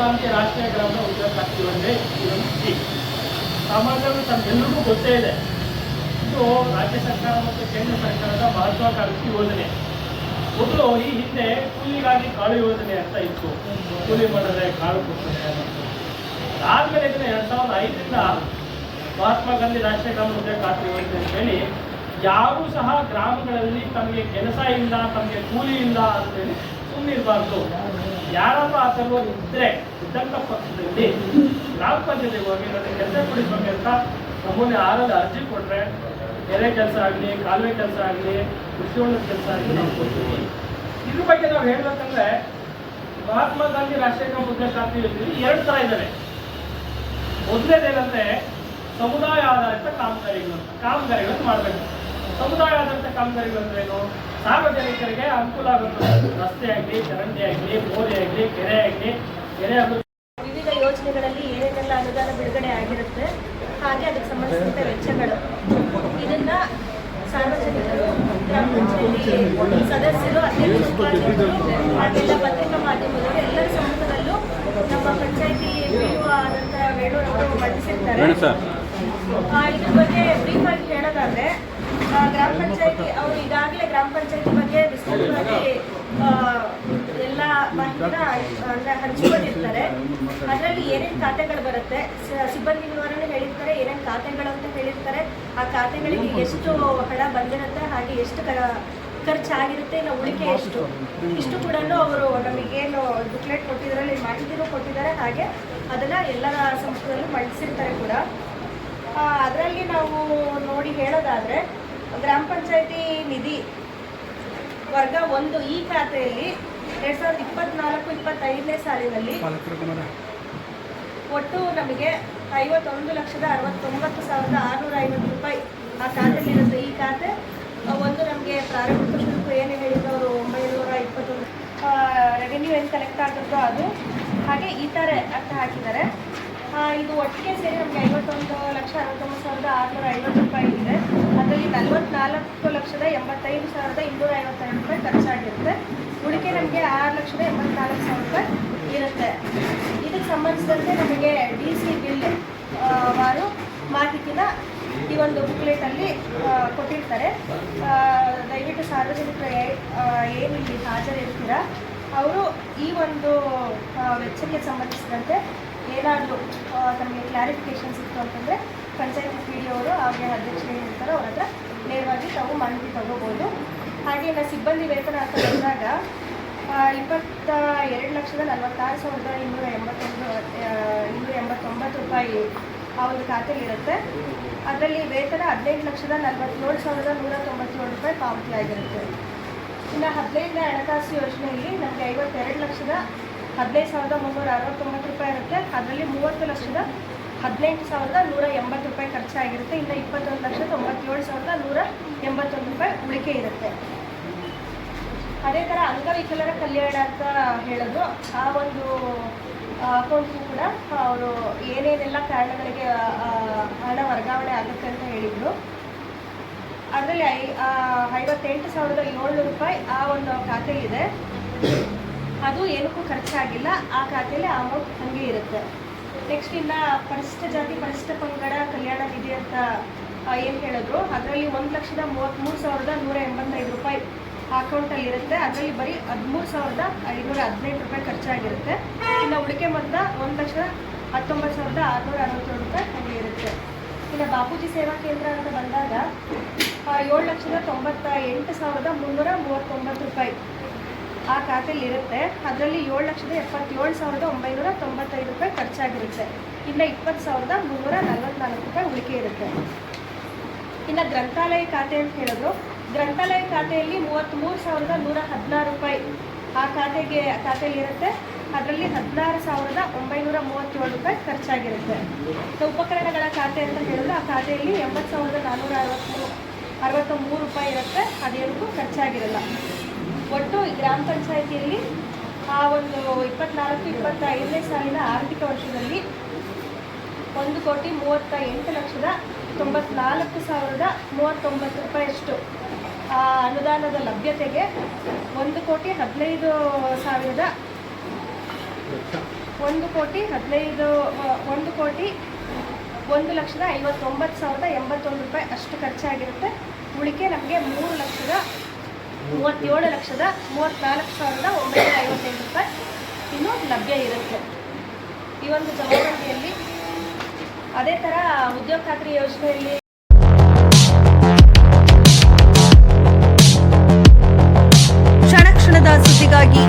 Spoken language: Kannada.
ಗಾಂಧಿ ರಾಷ್ಟ್ರೀಯ ಗ್ರಾಮ ಉದ್ಯೋಗ ಖಾತ್ರಿ ಯೋಜನೆ ಇದೊಂದು ಸ್ಕೀಮ್ ಸಾಮಾನ್ಯವಾಗಿ ತಮ್ಗೆಲ್ಲರಿಗೂ ಗೊತ್ತೇ ಇದೆ. ಇದು ರಾಜ್ಯ ಸರ್ಕಾರ ಮತ್ತು ಕೇಂದ್ರ ಸರ್ಕಾರದ ಮಹತ್ವಾಕಾಂಕ್ಷಿ ಯೋಜನೆ. ಮೊದಲು ಈ ಹಿಂದೆ ಕೂಲಿಗಾಗಿ ಕಾಳು ಯೋಜನೆ ಅಂತ ಇತ್ತು. ಕೂಲಿ ಮಾಡಿದ್ರೆ ಕಾಳು ಕೊಡ್ತಾರೆ. ಆದ್ಮೇಲೆ ಇದನ್ನ ಎರಡ್ ಸಾವಿರದ ಐದರಿಂದ ಮಹಾತ್ಮ ಗಾಂಧಿ ರಾಷ್ಟ್ರೀಯ ಗ್ರಾಮ ಉದ್ಯೋಗ ಖಾತ್ರಿ ಯೋಜನೆ ಅಂತ ಹೇಳಿ, ಯಾರೂ ಸಹ ಗ್ರಾಮಗಳಲ್ಲಿ ತಮಗೆ ಕೆಲಸ ಇಲ್ಲ, ತಮಗೆ ಕೂಲಿ ಇಲ್ಲ ಅಂತೇಳಿ ಸುಮ್ಮನಿರಬಾರ್ದು ಯಾರಾದ್ರೂ ಆ ಸರ್ವರ್ ಇದ್ರೆ ಇದ್ದಂಥ ಪಕ್ಷದಲ್ಲಿ ಗ್ರಾಮ ಪಂಚಾಯತಿಗೆ ಹೋಗಿ ನನಗೆ ಕೆಲಸ ಕೊಡಿಸ್ಬೇಕು ಅಂತ ನಮ್ಮಲ್ಲಿ ಆರಲ್ಲಿ ಅರ್ಜಿ ಕೊಟ್ಟರೆ ಕೆರೆ ಕೆಲಸ ಆಗಲಿ, ಕಾಲುವೆ ಕೆಲಸ ಆಗಲಿ, ಕೃಷಿ ಹೊಂಡದ ಕೆಲಸ ಆಗಲಿ ನಾವು ಕೊಡ್ತೀವಿ. ಇದ್ರ ಬಗ್ಗೆ ನಾವು ಹೇಳ್ಬೇಕಂದ್ರೆ ಮಹಾತ್ಮ ಗಾಂಧಿ ರಾಷ್ಟ್ರೀಯ ಗ್ರಾಮ ಶಾಂತಿ ಯೋಜನೆ ಎರಡು ಥರ ಇದ್ದಾವೆ ಮೊದಲೇದೇನಂದ್ರೆ ಸಮುದಾಯ ಆಧಾರಿತ ಕಾಮಗಾರಿಗಳು, ಕಾಮಗಾರಿಗಳನ್ನು ಮಾಡಬೇಕು. ಸಮುದಾಯ ಆಧಾರಿತ ಕಾಮಗಾರಿಗಳು ಅಂದ್ರೆ ಏನು? ಸಾರ್ವಜನಿಕರಿಗೆ ಅನುಕೂಲ ಆಗುತ್ತೆ ರಸ್ತೆ ಆಗಲಿ ಚರಂಡಿ ಆಗಲಿ ಬೋರೆ ಆಗಲಿ ಕೆರೆ ಆಗಲಿ ಕೆರೆ ವಿವಿಧ ಯೋಜನೆಗಳಲ್ಲಿ ಏನೇನೆಲ್ಲ ಅನುದಾನ ಬಿಡುಗಡೆ ಆಗಿರುತ್ತೆ ಹಾಗೆ ಅದಕ್ಕೆ ಸಂಬಂಧಿಸಿದಂತೆ ವೆಚ್ಚಗಳು. ಇದನ್ನ ಸಾರ್ವಜನಿಕರು ಗ್ರಾಮ ಪಂಚಾಯಿತಿ ಸದಸ್ಯರು ಅಧ್ಯಕ್ಷರು ಉಪಾಧ್ಯಕ್ಷರು ಹಾಗೆಲ್ಲ ಪತ್ರಿಕಾ ಮಾಧ್ಯಮದವರು ಎಲ್ಲರ ಸಮ್ಮುಖದಲ್ಲೂ ನಮ್ಮ ಪಂಚಾಯಿತಿ ಆದಂತಹ ಆದಂಥ ವೇಣೂರವರು ಮಂಡಿಸಿರ್ತಾರೆ ಆ, ಇದ್ರ ಬಗ್ಗೆ ಬ್ರೀಫ್ ಆಗಿ ಹೇಳೋದಾದ್ರೆ ಗ್ರಾಮ ಪಂಚಾಯತಿ ಅವರು ಈಗಾಗಲೇ ಗ್ರಾಮ ಪಂಚಾಯತಿ ಬಗ್ಗೆ ವಿಸ್ತೃತವಾಗಿ ಎಲ್ಲ ಮಾಹಿತಿನ, ಅಂದ್ರೆ ಹಂಚಿಕೊಂಡಿರ್ತಾರೆ. ಅದರಲ್ಲಿ ಏನೇನು ಖಾತೆಗಳು ಬರುತ್ತೆ? ಸಿಬ್ಬಂದಿ ವಿವರಣೆ ಹೇಳಿರ್ತಾರೆ, ಏನೇನು ಖಾತೆಗಳು ಅಂತ ಹೇಳಿರ್ತಾರೆ. ಆ ಖಾತೆಗಳಿಗೆ ಎಷ್ಟು ಹಣ ಬಂದಿರುತ್ತೆ, ಹಾಗೆ ಎಷ್ಟು ಖರ್ಚಾಗಿರುತ್ತೆ, ಇಲ್ಲ ಉಳಿಕೆ ಎಷ್ಟು? ಇಷ್ಟು ಕೂಡ ಅವರು ನಮಗೇನು ಬುಕ್ಲೆಟ್ ಕೊಟ್ಟಿದ್ರಲ್ಲಿ, ಮಾಹಿತಿನೂ ಕೊಟ್ಟಿದ್ದಾರೆ. ಹಾಗೆ ಅದನ್ನ ಎಲ್ಲರ ಸಂಸ್ಥೆಯಲ್ಲೂ ಮಂಡಿಸಿರ್ತಾರೆ ಕೂಡ. ಅದರಲ್ಲಿ ನಾವು ನೋಡಿ ಹೇಳೋದಾದ್ರೆ ಗ್ರಾಮ ಪಂಚಾಯತಿ ನಿಧಿ ವರ್ಗ ಒಂದು ಈ ಖಾತೆಯಲ್ಲಿ ಎರಡ್ ಸಾವಿರದ ಇಪ್ಪತ್ನಾಲ್ಕು ಇಪ್ಪತ್ತೈದನೇ ಸಾಲಿನಲ್ಲಿ ಒಟ್ಟು ನಮಗೆ ಐವತ್ತೊಂದು ಲಕ್ಷದ ಅರವತ್ತೊಂಬತ್ತು ಸಾವಿರದ ಆರುನೂರ ಐವತ್ತು ರೂಪಾಯಿ ಆ ಖಾತೆಯಲ್ಲಿರುತ್ತೆ ಈ ಖಾತೆ ಒಂದು ನಮಗೆ ಪ್ರಾರಂಭಿಕ ಶುಲ್ಕ ಏನು ಹೇಳಿದ್ರು ಅವರು? ಒಂಬೈನೂರ ಇಪ್ಪತ್ತೊಂದು ರೆವೆನ್ಯೂ ಏನು ಕಲೆಕ್ಟ್ ಆಗುತ್ತೋ ಅದು. ಹಾಗೆ ಈ ಥರ ಅಂತ ಹಾಕಿದ್ದಾರೆ. ಇದು ಒಟ್ಟಿಗೆ ಸೇರಿ ನಮಗೆ ಐವತ್ತೊಂದು ಲಕ್ಷ ಅರವತ್ತೊಂಬತ್ತು ಸಾವಿರದ ಆರುನೂರ ಐವತ್ತು ರೂಪಾಯಿ ಇದೆ. ಅದರಲ್ಲಿ ನಲವತ್ನಾಲ್ಕು ಲಕ್ಷದ ಎಂಬತ್ತೈದು ಸಾವಿರದ ಇನ್ನೂರ ಐವತ್ತೈದು ರೂಪಾಯಿ ಖರ್ಚಾಗಿರುತ್ತೆ. ಉಳಿಕೆ ನಮಗೆ ಆರು ಲಕ್ಷದ ಎಂಬತ್ನಾಲ್ಕು ಸಾವಿರ ರೂಪಾಯಿ ಇರುತ್ತೆ. ಇದಕ್ಕೆ ಸಂಬಂಧಿಸಿದಂತೆ ನಮಗೆ ಡಿ ಸಿ ಬಿಲ್ ವಾರು ಮಾಹಿತಿನ ಈ ಒಂದು ಬುಕ್ಲೆಟಲ್ಲಿ ಕೊಟ್ಟಿರ್ತಾರೆ. ದಯವಿಟ್ಟು ಸಾರ್ವಜನಿಕರು ಏನು ಇಲ್ಲಿ ಹಾಜರಿರ್ತೀರಾ? ಅವರು ಈ ಒಂದು ವೆಚ್ಚಕ್ಕೆ ಸಂಬಂಧಿಸಿದಂತೆ ಏನಾದರೂ ನಮಗೆ ಕ್ಲಾರಿಫಿಕೇಶನ್ ಸಿಕ್ತು ಅಂತಂದರೆ ಪಂಚಾಯತ್ ಪಿ ಡಿ ಅವರು ಹಾಗೆ ಅಧ್ಯಕ್ಷರು ಏನಿರ್ತಾರೋ ಅವ್ರ ಹತ್ರ ನೇರವಾಗಿ ತಾವು ಮಾಹಿತಿ ತಗೋಬೋದು. ಹಾಗೆ ನಾ ಸಿಬ್ಬಂದಿ ವೇತನ ಅಂತ ಬಂದಾಗ ಇಪ್ಪತ್ತ ಎರಡು ಲಕ್ಷದ ನಲವತ್ತಾರು ಸಾವಿರದ ಇನ್ನೂರ ಎಂಬತ್ತೊಂದು ಇನ್ನೂರ ಎಂಬತ್ತೊಂಬತ್ತು ರೂಪಾಯಿ ಆ ಒಂದು ಖಾತೆಯಲ್ಲಿ ಇರುತ್ತೆ. ಅದರಲ್ಲಿ ವೇತನ ಹದಿನೈದು ಲಕ್ಷದ ನಲವತ್ತೇಳು ಸಾವಿರದ ನೂರ ತೊಂಬತ್ತೇಳು ರೂಪಾಯಿ ಪಾವತಿ ಆಗಿರುತ್ತೆ. ಇನ್ನು ಹದಿನೈದನೇ ಹಣಕಾಸು ಯೋಜನೆಯಲ್ಲಿ ನಮಗೆ ಐವತ್ತೆರಡು ಲಕ್ಷದ ಹದಿನೈದು ಸಾವಿರದ ಮುನ್ನೂರ ಅರವತ್ತೊಂಬತ್ತು ರೂಪಾಯಿ ಇರುತ್ತೆ. ಅದರಲ್ಲಿ ಮೂವತ್ತು ಲಕ್ಷದ ಹದಿನೆಂಟು ಸಾವಿರದ ನೂರ ಎಂಬತ್ತು ರೂಪಾಯಿ ಖರ್ಚಾಗಿರುತ್ತೆ. ಇನ್ನು ಇಪ್ಪತ್ತೊಂದು ಲಕ್ಷ ತೊಂಬತ್ತೇಳು ಸಾವಿರದ ನೂರ ಎಂಬತ್ತೊಂದು ರೂಪಾಯಿ ಉಳಿಕೆ ಇರುತ್ತೆ. ಅದೇ ಥರ ಅಂಗವಿಕಲರ ಕಲ್ಯಾಣ ಅಂತ ಹೇಳೋದು. ಆ ಒಂದು ಅಕೌಂಟ್ಗೂ ಕೂಡ ಅವರು ಏನೇನೆಲ್ಲ ಕಾರಣಗಳಿಗೆ ಹಣ ವರ್ಗಾವಣೆ ಆಗುತ್ತೆ ಅಂತ ಹೇಳಿದರು. ಅದರಲ್ಲಿ ಐ ಐವತ್ತೆಂಟು ಸಾವಿರದ ಏಳ್ನೂರು ರೂಪಾಯಿ ಆ ಒಂದು ಖಾತೆಯಿದೆ ಅದು ಏನಕ್ಕೂ ಖರ್ಚಾಗಿಲ್ಲ. ಆ ಖಾತೆಯಲ್ಲಿ ಅಮೌಂಟ್ ಹಾಗೆ ಇರುತ್ತೆ. ನೆಕ್ಸ್ಟ್ ಇನ್ನು ಪರಿಶಿಷ್ಟ ಜಾತಿ ಪರಿಶಿಷ್ಟ ಪಂಗಡ ಕಲ್ಯಾಣ ನಿಧಿ ಅಂತ ಏನು ಹೇಳಿದ್ರು, ಅದರಲ್ಲಿ ಒಂದು ಲಕ್ಷದ ಮೂವತ್ತ್ಮೂರು ಸಾವಿರದ ನೂರ ಎಂಬತ್ತೈದು ರೂಪಾಯಿ ಅಕೌಂಟಲ್ಲಿ ಇರುತ್ತೆ. ಅದರಲ್ಲಿ ಬರೀ ಹದಿಮೂರು ಸಾವಿರದ ಐನೂರ ಹದಿನೆಂಟು ರೂಪಾಯಿ ಖರ್ಚಾಗಿರುತ್ತೆ. ಇನ್ನು ಉಳಿಕೆ ಮೊತ್ತ ಒಂದು ಲಕ್ಷದ ಹತ್ತೊಂಬತ್ತು ಸಾವಿರದ ಆರುನೂರ ಅರವತ್ತೇಳು ರೂಪಾಯಿ ಹಾಗೆ ಇರುತ್ತೆ. ಇನ್ನು ಬಾಪೂಜಿ ಸೇವಾ ಕೇಂದ್ರ ಅಂತ ಬಂದಾಗ ಏಳು ಲಕ್ಷದ ತೊಂಬತ್ತ ಎಂಟು ಸಾವಿರದ ಮುನ್ನೂರ ಮೂವತ್ತೊಂಬತ್ತು ರೂಪಾಯಿ. ಆ ಖಾತೆಯಲ್ಲಿ ಇರುತ್ತೆ. ಅದರಲ್ಲಿ ಏಳು ಲಕ್ಷದ ಎಪ್ಪತ್ತೇಳು ಸಾವಿರದ ಒಂಬೈನೂರ ತೊಂಬತ್ತೈದು ರೂಪಾಯಿ ಖರ್ಚಾಗಿರುತ್ತೆ. ಇನ್ನು ಇಪ್ಪತ್ತು ಸಾವಿರದ ಮುನ್ನೂರ ನಲವತ್ನಾಲ್ಕು ರೂಪಾಯಿ ಉಳಿಕೆ ಇರುತ್ತೆ. ಇನ್ನು ಗ್ರಂಥಾಲಯ ಖಾತೆ ಅಂತ ಹೇಳಿದ್ರು ಗ್ರಂಥಾಲಯ ಖಾತೆಯಲ್ಲಿ ಮೂವತ್ತ್ಮೂರು ಸಾವಿರದ ನೂರ ಹದಿನಾರು ರೂಪಾಯಿ ಆ ಖಾತೆಗೆ, ಖಾತೆಯಲ್ಲಿ ಇರುತ್ತೆ. ಅದರಲ್ಲಿ ಹದಿನಾರು ಸಾವಿರದ ಒಂಬೈನೂರ ಮೂವತ್ತೇಳು ರೂಪಾಯಿ ಖರ್ಚಾಗಿರುತ್ತೆ. ಉಪಕರಣಗಳ ಖಾತೆ ಅಂತ ಹೇಳಿದ್ರೆ ಆ ಖಾತೆಯಲ್ಲಿ ಎಂಬತ್ತು ಸಾವಿರದ ನಾನ್ನೂರ ಅರವತ್ತ್ಮೂರು ಅರವತ್ತ ಮೂರು ರೂಪಾಯಿ ಇರುತ್ತೆ. ಅದೇನಕ್ಕೂ ಖರ್ಚಾಗಿರಲ್ಲ. ಒಟ್ಟು ಈ ಗ್ರಾಮ ಪಂಚಾಯಿತಿಯಲ್ಲಿ ಆ ಒಂದು ಇಪ್ಪತ್ನಾಲ್ಕು, ಇಪ್ಪತ್ತೈದನೇ ಸಾಲಿನ ಆರ್ಥಿಕ ವರ್ಷದಲ್ಲಿ ಒಂದು ಕೋಟಿ ಮೂವತ್ತ ಎಂಟು ಲಕ್ಷದ ತೊಂಬತ್ನಾಲ್ಕು ಸಾವಿರದ ಮೂವತ್ತೊಂಬತ್ತು ರೂಪಾಯಿಯಷ್ಟು, ಆ ಅನುದಾನದ ಲಭ್ಯತೆಗೆ ಒಂದು ಕೋಟಿ ಹದಿನೈದು ಸಾವಿರದ ಒಂದು ಕೋಟಿ ಹದಿನೈದು ಒಂದು ಕೋಟಿ ಒಂದು ಲಕ್ಷದ ಐವತ್ತೊಂಬತ್ತು ಸಾವಿರದ ಎಂಬತ್ತೊಂದು ರೂಪಾಯಿ ಅಷ್ಟು ಖರ್ಚಾಗಿರುತ್ತೆ. ಉಳಿಕೆ ನಮಗೆ ಮೂರು ಲಕ್ಷದ ಮೂವತ್ತೇಳು ಲಕ್ಷದ ಮೂವತ್ನಾಲ್ಕು ಸಾವಿರದ ಒಂಬೈನೂರ ಐವತ್ತೈದು ರೂಪಾಯಿ ಇನ್ನೂ ಲಭ್ಯ ಇರುತ್ತೆ. ಈ ಒಂದು ಜವಾಬ್ದಾರಿಯಲ್ಲಿ ಅದೇ ಥರ ಉದ್ಯೋಗ ಖಾತ್ರಿ ಯೋಜನೆಯಲ್ಲಿ ಕ್ಷಣ ಕ್ಷಣದ ಸುದ್ದಿಗಾಗಿ